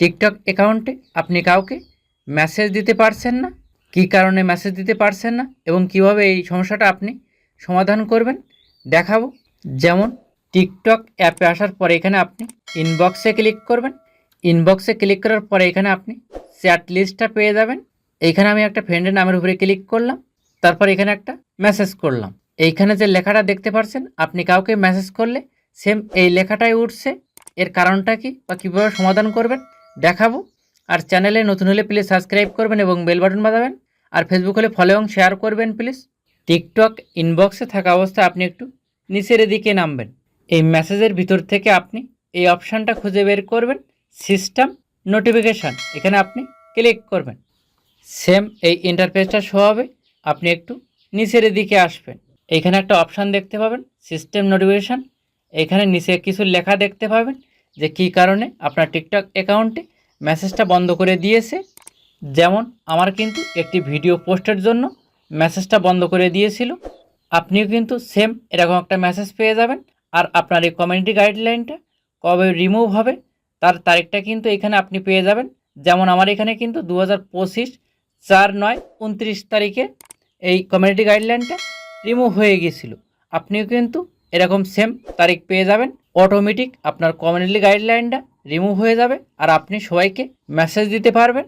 TikTok অ্যাকাউন্টে আপনি কাউকে মেসেজ দিতে পারছেন না, কী কারণে মেসেজ দিতে পারছেন না এবং কীভাবে এই সমস্যাটা আপনি সমাধান করবেন, দেখাবো। যেমন টিকটক অ্যাপে আসার পরে এখানে আপনি ইনবক্সে ক্লিক করবেন। ইনবক্সে ক্লিক করার পরে এখানে আপনি চ্যাট লিস্টটা পেয়ে যাবেন। এইখানে আমি একটা ফ্রেন্ডের নামের উপরে ক্লিক করলাম, তারপর এখানে একটা মেসেজ করলাম। এইখানে যে লেখাটা দেখতে পারছেন, আপনি কাউকে মেসেজ করলে সেম এই লেখাটাই উঠছে। এর কারণটা কি বা কীভাবে সমাধান করবেন? দেখাবো। আর চ্যানেলে নতুন হলে প্লিজ সাবস্ক্রাইব করবেন এবং বেল বাটন বাজাবেন। আর ফেসবুক হলে ফলো এবং শেয়ার করবেন প্লিজ টিকটক ইনবক্সে থাকা অবস্থায় আপনি একটু নিচের দিকে নামবেন। এই মেসেজের ভিতর থেকে আপনি এই অপশানটা খুঁজে বের করবেন। সিস্টেম নোটিফিকেশান এখানে আপনি ক্লিক করবেন। সেম এই ইন্টারফেসটা শো হবে। আপনি একটু নিচের দিকে আসবেন। এখানে একটা অপশান দেখতে পাবেন সিস্টেম নোটিফিকেশান এখানে নিচে কিছু লেখা দেখতে পাবেন যে কী কারণে আপনার টিকটক অ্যাকাউন্টে মেসেজটা বন্ধ করে দিয়েছে। যেমন আমার কিন্তু একটি ভিডিও পোস্টের জন্য মেসেজটা বন্ধ করে দিয়েছিল। আপনিও কিন্তু সেম এরকম একটা মেসেজ পেয়ে যাবেন। আর আপনার এই কমিউনিটি গাইডলাইনটা কবে রিমুভ হবে, তার তারিখটা কিন্তু এখানে আপনি পেয়ে যাবেন। যেমন আমার এখানে কিন্তু দু হাজার পঁচিশ চার নয় উনত্রিশ তারিখে এই কমিউনিটি গাইডলাইনটা রিমুভ হয়ে গিয়েছিল আপনিও কিন্তু এরকম সেম তারিখ পেয়ে যাবেন। অটোমেটিক আপনার কমিউনিটি গাইডলাইনটা রিমুভ হয়ে যাবে আর আপনি সবাইকে মেসেজ দিতে পারবেন।